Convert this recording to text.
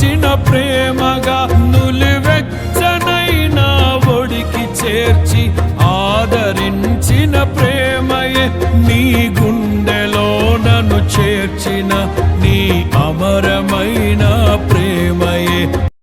చిన్న ప్రేమగా నులివెచ్చనైన ఒడికి చేర్చి ఆదరించిన ప్రేమయే నీ గుండెలో నన్ను చేర్చిన నీ అమరమైన